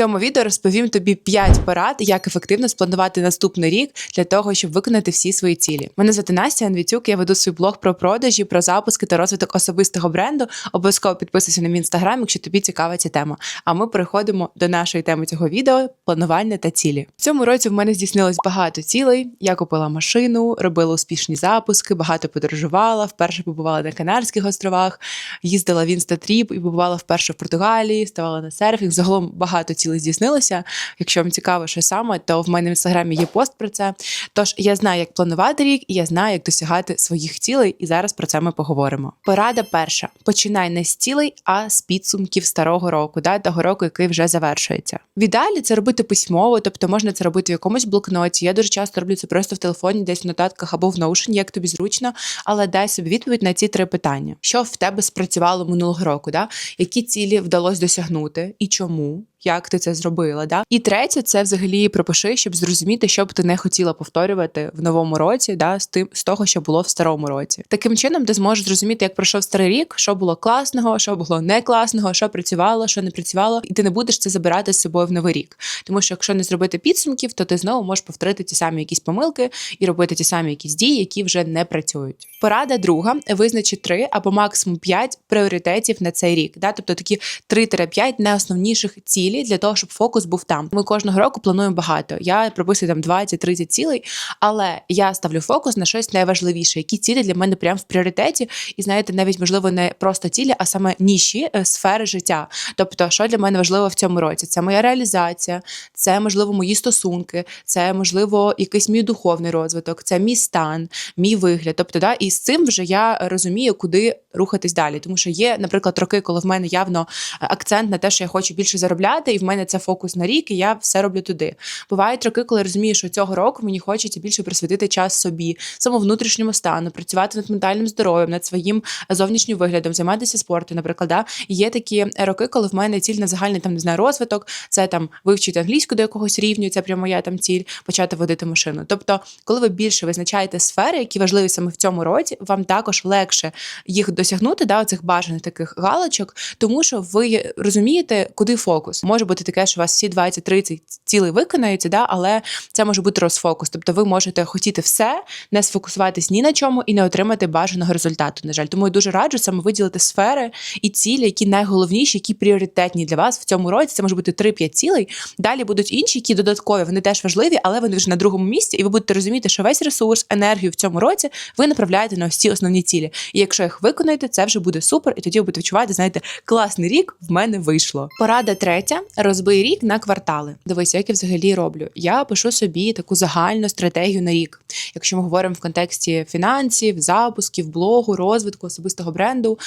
цьому відео розповім тобі 5 порад, як ефективно спланувати наступний рік для того, щоб виконати всі свої цілі. Мене звати Настя Анвітюк, я веду свій блог про продажі, про запуски та розвиток особистого бренду. Обов'язково підписуйся на мій інстаграм, якщо тобі цікава ця тема. А ми переходимо до нашої теми цього відео планування та цілі. В цьому році в мене здійснилось багато цілей. Я купила машину, робила успішні запуски, багато подорожувала. Вперше побувала на Канарських островах, їздила в інстатріп і побувала вперше в Португалії, ставала на серфінг. Загалом багато цілей здійснилося. Якщо вам цікаво, що саме, то в мене в інстаграмі є пост про це. Тож я знаю, як планувати рік, і я знаю, як досягати своїх цілей. І зараз про це ми поговоримо. Порада перша: починай не з цілей, а з підсумків старого року, да, того року, який вже завершується. В ідеалі це робити письмово, тобто можна це робити в якомусь блокноті. Я дуже часто роблю це просто в телефоні, десь в нотатках або в Notion, як тобі зручно, але дай собі відповідь на ці три питання: що в тебе спрацювало минулого року, да? які цілі вдалося досягнути і чому. Як ти це зробила, да і третє, це взагалі пропиши, щоб зрозуміти, що б ти не хотіла повторювати в новому році, да з тим з того, що було в старому році. Таким чином, ти зможеш зрозуміти, як пройшов старий рік, що було класного, що було не класного, що працювало, що не працювало, і ти не будеш це забирати з собою в новий рік. Тому що якщо не зробити підсумків, то ти знову можеш повторити ті самі якісь помилки і робити ті самі якісь дії, які вже не працюють. Порада друга: визначи три або максимум п'ять пріоритетів на цей рік. Да? Тобто такі 3-5 найосновніших цілей для того, щоб фокус був там. Ми кожного року плануємо багато. Я прописую там 20-30 цілей, але я ставлю фокус на щось найважливіше, які цілі для мене прямо в пріоритеті. І знаєте, навіть можливо не просто цілі, а саме ніші е, сфери життя. Тобто, що для мене важливо в цьому році? Це моя реалізація, це можливо мої стосунки, це можливо якийсь мій духовний розвиток, це мій стан, мій вигляд. Тобто, да, і з цим вже я розумію, куди рухатись далі. Тому що є, наприклад, роки, коли в мене явно акцент на те, що я хочу більше заробляти, і в мене це фокус на рік, і я все роблю туди. Бувають роки, коли розумію, що цього року мені хочеться більше присвятити час собі, самому внутрішньому стану, працювати над ментальним здоров'ям, над своїм зовнішнім виглядом, займатися спортом. Наприклад, да? Є такі роки, коли в мене ціль на загальний там не знаю, розвиток, це там вивчити англійську до якогось рівню, це прямо моя там ціль, почати водити машину. Тобто, коли ви більше визначаєте сфери, які важливі саме в цьому році, вам також легше їх досягнути, да, оцих бажаних таких галочок, тому що ви розумієте, куди фокус. Може бути таке, що у вас всі 20-30 цілей виконаються, да, але це може бути розфокус. Тобто ви можете хотіти все, не сфокусуватись ні на чому і не отримати бажаного результату. На жаль, тому я дуже раджу саме виділити сфери і цілі, які найголовніші, які пріоритетні для вас в цьому році. Це може бути 3-5 цілей. Далі будуть інші, які додаткові, вони теж важливі, але вони вже на другому місці, і ви будете розуміти, що весь ресурс, енергію в цьому році ви направляєте на ось основні цілі. І якщо їх виконаєте, це вже буде супер, і тоді ви будете відчувати, знаєте, класний рік в мене вийшло. Порада третя: розбий рік на квартали. Дивись, як я взагалі роблю. Я пишу собі таку загальну стратегію на рік. Якщо ми говоримо в контексті фінансів, запусків, блогу, розвитку особистого бренду,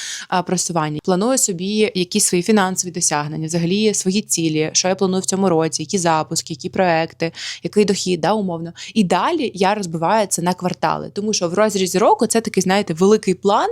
просування, планую собі якісь свої фінансові досягнення, взагалі свої цілі, що я планую в цьому році, які запуски, які проекти, який дохід, да, умовно. І далі я розбиваю це на квартали, тому що в розрізі року це такий, знаєте, великий план,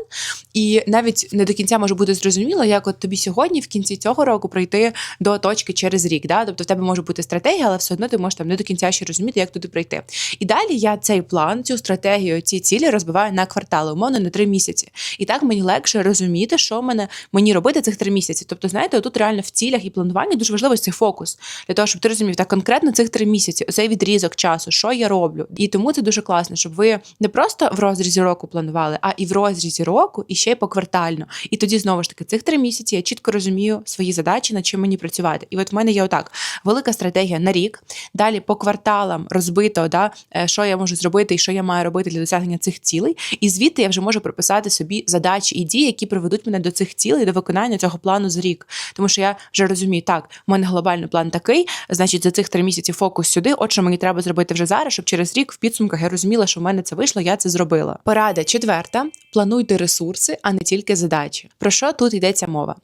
і навіть не до кінця може бути зрозуміло, як от тобі сьогодні, в кінці цього року, прийти до точки через рік. Да? Тобто в тебе може бути стратегія, але все одно ти можеш там не до кінця ще розуміти, як туди прийти. І далі я цей план, цю стратегію, ці цілі розбиваю на квартали, умовно на три місяці. І так мені легше розуміти, що мене мені робити цих три місяці. Тобто, знаєте, тут реально в цілях і плануванні дуже важливо цей фокус для того, щоб ти розумів так конкретно цих три місяці, оцей відрізок часу, що я роблю. І тому це дуже класно, щоб ви не просто в розрізі року планували, а і в розрізі року, і ще й поквартально. І тоді знову ж таки цих три місяці я чітко розумію свої задачі, над чим мені працювати. І от в мене є отак велика стратегія на рік. Далі по кварталам розбито, да, е, що я можу зробити і що я маю робити для досягнення цих цілей. І звідти я вже можу прописати собі задачі і дії, які приведуть мене до цих цілей, до виконання цього плану за рік. Тому що я вже розумію, так, в мене глобальний план такий, значить, за цих три місяці фокус сюди. От що мені треба зробити вже зараз, щоб через рік в підсумках я розуміла, що в мене це вийшло, я це зробила. Порада четверта: плануйте ресурси, а не тільки задачі. Про що тут йдеться мова?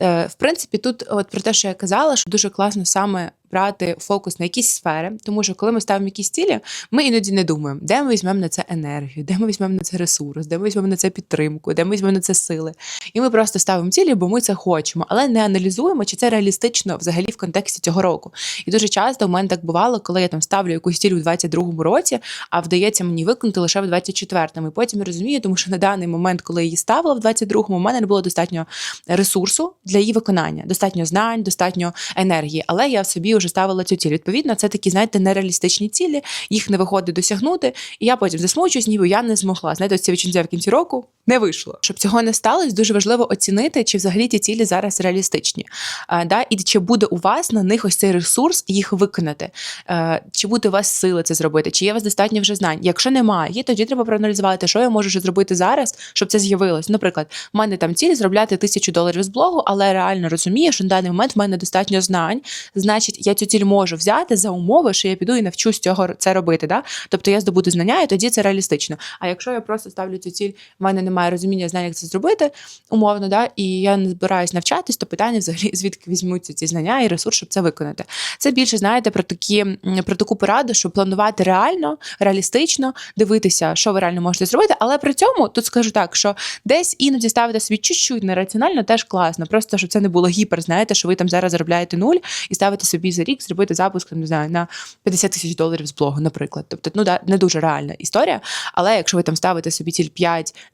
Е, В принципі, тут, от про те, що я казала, що дуже класно саме брати фокус на якісь сфери, тому що коли ми ставимо якісь цілі, ми іноді не думаємо, де ми візьмемо на це енергію, де ми візьмемо на це ресурс, де ми візьмемо на це підтримку, де ми візьмемо на це сили. І ми просто ставимо цілі, бо ми це хочемо, але не аналізуємо, чи це реалістично взагалі в контексті цього року. І дуже часто в мене так бувало, коли я там ставлю якусь ціль у 22-му році, а вдається мені виконати лише в 24-му. І потім розумію, тому що на даний момент, коли я її ставила в 22-му, у мене не було достатньо ресурсу для її виконання, достатньо знань, достатньо енергії. Але я в собі вже ставила цю ціль. Відповідно, це такі, знаєте, нереалістичні цілі, їх не виходить досягнути. І я потім засмучуюсь, ніби я не змогла. Знаєте, це відчуття в кінці року не вийшло. Щоб цього не сталося, дуже важливо оцінити, чи взагалі ті цілі зараз реалістичні. А, да? І чи буде у вас на них ось цей ресурс їх виконати? А, чи буде у вас сили це зробити? Чи є у вас достатньо вже знань? Якщо немає, тоді треба проаналізувати, що я можу вже зробити зараз, щоб це з'явилось. Наприклад, в мене там ціль зробляти тисячу доларів з блогу, але реально розумію, що на даний момент в мене достатньо знань. Значить, я цю ціль можу взяти за умови, що я піду і навчусь цього це робити. Да? Тобто я здобуду знання, і тоді це реалістично. А якщо я просто ставлю цю ціль, в мене немає розуміння, знань, як це зробити, умовно, да, і я не збираюсь навчатись, то питання взагалі звідки візьмуться ці знання і ресурс, щоб це виконати. Це більше знаєте про такі про таку пораду, щоб планувати реально, реалістично, дивитися, що ви реально можете зробити. Але при цьому тут скажу так, що десь іноді ставити собі чуть-чуть нераціонально, теж класно. Просто щоб це не було гіпер, знаєте, що ви там зараз заробляєте нуль і ставите собі за рік зробити запуск не знаю, на 50 тисяч доларів з блогу, наприклад. Тобто, ну да, не дуже реальна історія. Але якщо ви там ставите собі ціль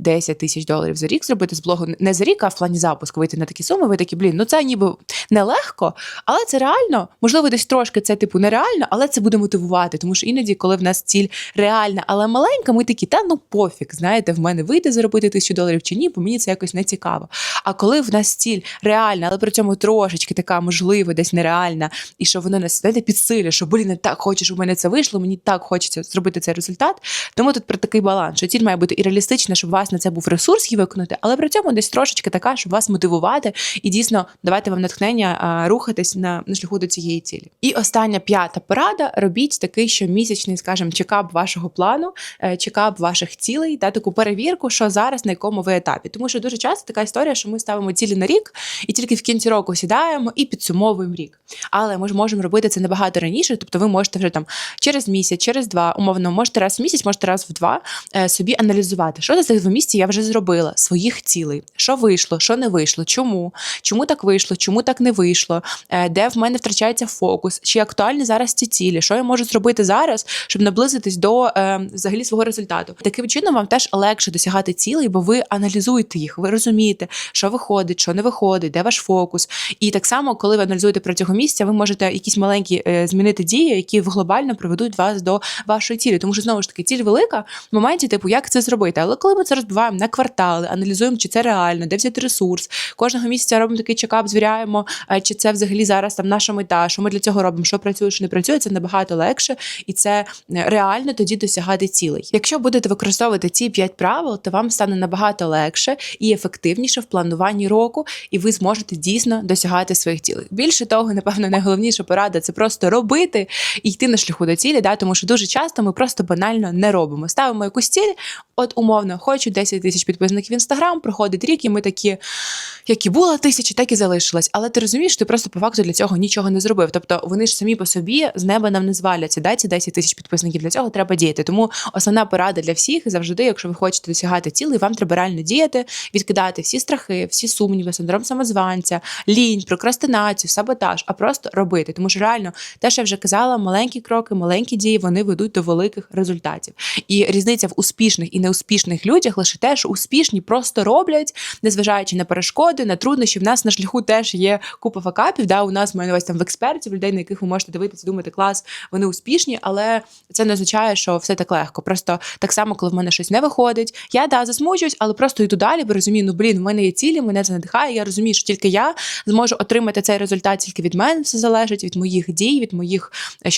5-10 тисяч доларів за рік зробити з блогу, не за рік, а в плані запуску вийти на такі суми, ви такі, блін, ну це ніби нелегко, але це реально. Можливо, десь трошки це типу нереально, але це буде мотивувати. Тому що іноді, коли в нас ціль реальна, але маленька, ми такі, та ну пофіг, знаєте, в мене вийде заробити тисячу доларів чи ні, бо мені це якось не цікаво. А коли в нас ціль реальна, але при цьому трошечки така можлива, десь нереальна, і що вони нас знаєте, підсилює, що блін, я так хочу, щоб в мене це вийшло, мені так хочеться зробити цей результат. Тому тут про такий баланс, що ціль має бути і реалістична, щоб у вас на це був ресурс її виконати, але при цьому десь трошечки така, щоб вас мотивувати і дійсно давати вам натхнення рухатись на, на шляху до цієї цілі. І остання п'ята порада: робіть такий щомісячний, скажімо, чекап вашого плану, е, чекап ваших цілей та таку перевірку, що зараз на якому ви етапі. Тому що дуже часто така історія, що ми ставимо цілі на рік і тільки в кінці року сідаємо і підсумовуємо рік. Але ми ж можемо робити це набагато раніше, тобто ви можете вже там через місяць, через два, умовно, можете раз в місяць, можете раз в два е, собі аналізувати, що за цих два місяці я вже зробила своїх цілей, що вийшло, що не вийшло, чому, чому так вийшло, чому так не вийшло, е, де в мене втрачається фокус, чи актуальні зараз ці цілі, що я можу зробити зараз, щоб наблизитись до е, взагалі свого результату. Таким чином вам теж легше досягати цілей, бо ви аналізуєте їх, ви розумієте, що виходить, що не виходить, де ваш фокус. І так само, коли ви аналізуєте протягом місяця, ви можете якісь маленькі змінити дії, які глобально приведуть вас до вашої цілі. Тому що знову ж таки ціль велика в моменті, типу, як це зробити. Але коли ми це розбиваємо на квартали, аналізуємо, чи це реально, де взяти ресурс. Кожного місяця робимо такий чекап, звіряємо, е, чи це взагалі зараз там наша мета, що ми для цього робимо, що працює, що не працює. Це набагато легше, і це е, реально тоді досягати цілей. Якщо будете використовувати ці п'ять правил, то вам стане набагато легше і ефективніше в плануванні року, і ви зможете дійсно досягати своїх цілей. Більше того, напевно, найголовніша порада це просто робити і йти на шляху до цілі, да, тому що дуже часто ми просто банально не робимо. Ставимо якусь ціль, от умовно, хочу 10 тисяч підписників в інстаграм, проходить рік, і ми такі, як і була тисяча, так і залишилась. Але ти розумієш, ти просто по факту для цього нічого не зробив. Тобто вони ж самі по собі з неба нам не зваляться. Да, ці 10 тисяч підписників для цього треба діяти. Тому основна порада для всіх завжди, якщо ви хочете досягати цілей, вам треба реально діяти, відкидати всі страхи, всі сумніви, синдром самозванця, лінь, прокрастинацію, саботаж, а просто робити. Тому що реально, те, що я вже казала, маленькі кроки, маленькі дії, вони ведуть до великих результатів. І різниця в успішних і неуспішних людях лише те, що успішні просто роблять, незважаючи на перешкоди, на труднощі. В нас на шляху теж є купа факапів. Да, у нас має ось там в експертів, людей, на яких ви можете дивитися, думати, клас, вони успішні, але це не означає, що все так легко. Просто так само, коли в мене щось не виходить, я да засмучуюсь, але просто йду далі, бо розумію, ну блін, в мене є цілі, мене це надихає. Я розумію, що тільки я зможу отримати цей результат, тільки від мене все залежить, від моїх дій, від моїх е,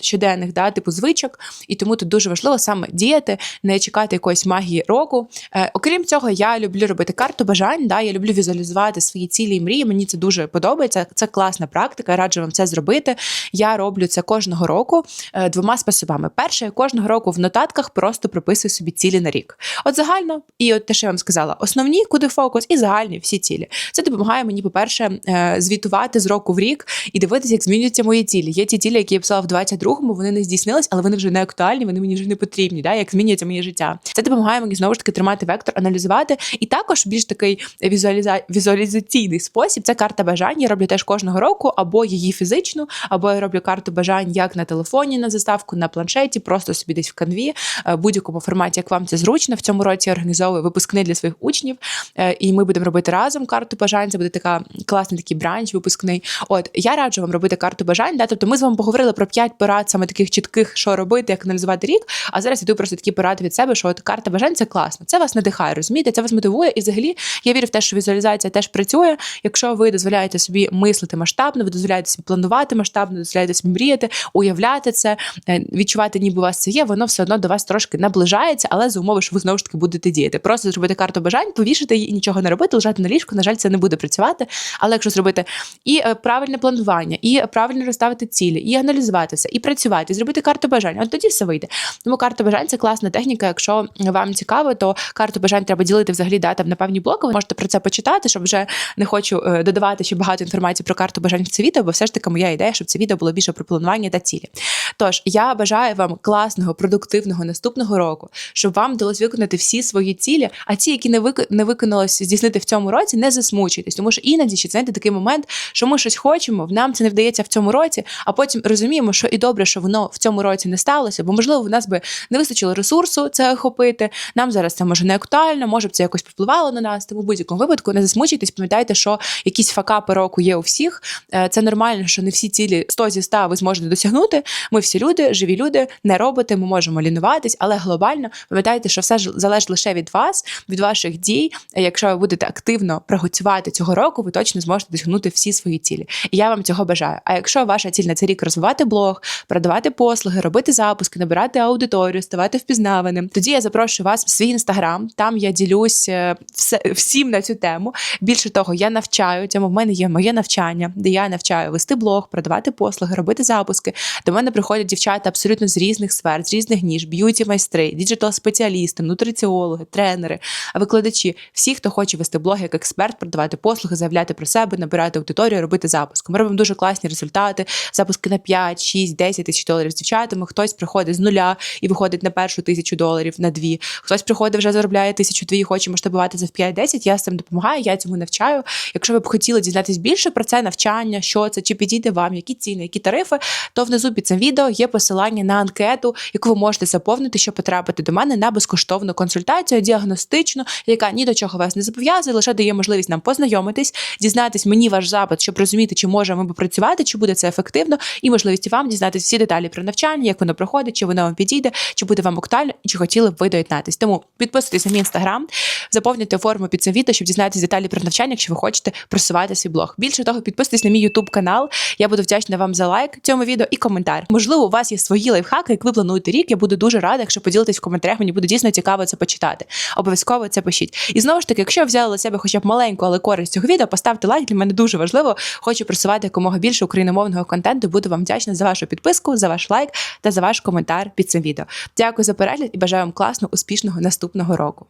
щоденних да, типу звичок. І тому тут дуже важливо саме діяти, не чекати якоїсь магії року. Е, окрім цього, я люблю робити карту бажань. Да, Я люблю візуалізувати свої цілі і мрії. Мені це дуже подобається. Це класна практика. Раджу вам це зробити. Я роблю це кожного року е, двома способами. Перше, я кожного року в нотатках просто прописую собі цілі на рік. От загально, і от те, що я вам сказала, основні, куди фокус, і загальні всі цілі. Це допомагає мені, по-перше, е, звітувати з року в рік і дивитися, як змінюються мої цілі. Є ті цілі, які я писала в 22-му, вони не здійснились, але вони вже не актуальні, вони мені вже не потрібні. Да? Як змінюється моє життя. Це допомагає мені знову ж таки тримати вектор, аналізувати. І також більш такий візуаліза... візуалізаційний спосіб. Це карта бажань. Я роблю теж кожного року, або її фізичну, або я роблю карту бажань як на телефоні, на заставку, на планшеті, просто собі десь в канві, е, в будь-якому форматі, як вам це зручно. В цьому році я організовую випускний для своїх учнів, е, і ми будемо робити разом карту бажань. Це буде така класний такий бранч, випускний. От я раджу вам робити карту бажань. Да? Тобто, ми з вами поговорили про п'ять порад, саме таких чітких, що робити, як аналізувати рік. А зараз іду просто такі поради від себе, що от карта бажань це класно. Це вас надихає, розумієте? Це вас мотивує. І взагалі я вірю в те, що візуалізація теж працює. Якщо ви дозволяєте собі мислити масштабно, ви дозволяєте собі планувати масштабно, дозволяєте собі мріяти, уявляти це, е, відчувати, ніби у вас це є, воно все одно до вас трошки наближається, але за умови, що ви знову ж таки будете діяти. Просто зробити карту бажань, повішати її і нічого не робити, лежати на ліжку. На жаль, це не буде працювати. Але якщо зробити і е, правильне планування, і правильно розставити цілі, і аналізувати все, і працювати, і зробити карту бажань, от тоді все вийде. Тому карта бажань це класна техніка. Якщо вам цікаво, то карту бажань треба ділити взагалі да, там на певні блоки. Ви можете про це почитати, щоб вже не хочу е, додавати ще багато інформації про карту бажань в це відео, бо все ж таки моя ідея, щоб це відео було більше про планування та цілі. Тож я бажаю вам класного, продуктивного наступного року, щоб вам вдалося виконати всі свої цілі, а ті, які не вик... не виконалось здійснити в цьому році, не засмучуйтесь, тому що іноді ще знаєте, такий момент, що ми щось хочемо, нам це не вдається в цьому році, а потім розуміємо, що і добре, що воно в цьому році не сталося, бо можливо в нас би не вистачило ресурсу це охопити. Нам зараз це може не актуально, може б це якось впливало на нас. Тому в будь-якому випадку не засмучуйтесь, пам'ятайте, що якісь факапи року є у всіх. Е, Це нормально, що не всі цілі 100 зі 100 ви зможете досягнути. Ми всі люди, живі люди, не роботи, ми можемо лінуватись, але глобально пам'ятайте, що все залежить лише від вас, від ваших дій. Е, Якщо ви будете активно працювати цього року, ви точно зможете досягнути всі свої цілі. І я вам цього бажаю. А якщо ваша ціль на цей рік розвивати блог, продавати послуги, робити запуски, набирати аудиторію, ставати впізнаваним, тоді я запрошую вас в свій інстаграм. Там я ділюсь е, все всім на цю тему. Більше того, я навчаю цьому. В мене є моє навчання, де я навчаю вести блог, продавати послуги, робити запуски. До мене приходять дівчата абсолютно з різних сфер, з різних ніж, б'юті майстри, діджитал спеціалісти, нутриціологи, тренери, викладачі. Всі, хто хоче вести блог як експерт, продавати послуги, заявляти про себе, набирати аудиторію, робити запуск. Ми робимо дуже класні результати. Запуски на 5, 6, 10 тисяч доларів з дівчатами. Хтось приходить з нуля і виходить на першу тисячу доларів на дві. Хтось приходить вже заробляє тисячу дві, і хоче масштабувати за в 5-10. Я з цим допомагаю, я цьому навчаю. Якщо ви б хотіли дізнатись більше про це навчання, що це, чи підійде вам, які ціни, які тарифи, то внизу під цим відео є посилання на анкету, яку ви можете заповнити, щоб потрапити до мене на безкоштовну консультацію, діагностичну, яка ні до чого вас не зобов'язує, лише дає можливість нам познайомитись, дізнатись мені ваш запит, щоб розуміти, чи можемо ми працювати, чи буде це ефективно, і можливість вам дізнатись всі деталі про навчання, як воно проходить, чи воно вам підійде, чи буде вам актуально, і чи хотіли б ви доєднатись. Тому підписуйтесь на мій інстаграм, заповнюйте форму під цим відео, щоб дізнатися деталі про навчання, якщо ви хочете просувати свій блог. Більше того, підписуйтесь на мій ютуб канал. Я буду вдячна вам за лайк цьому відео і коментар. Можливо, у вас є свої лайфхаки, як ви плануєте рік. Я буду дуже рада, якщо поділитесь в коментарях. Мені буде дійсно цікаво це почитати. Обов'язково це пишіть. І знову ж таки, якщо взяли для себе хоча б маленьку, але користь цього відео, поставте лайк. Для мене дуже важливо. Хочу просувати якомога більше україномовного контенту. Буду вам вдячна за вашу підписку, за ваш лайк та за ваш коментар під цим відео. Дякую за перегляд і бажаю вам класного, успішного наступного року.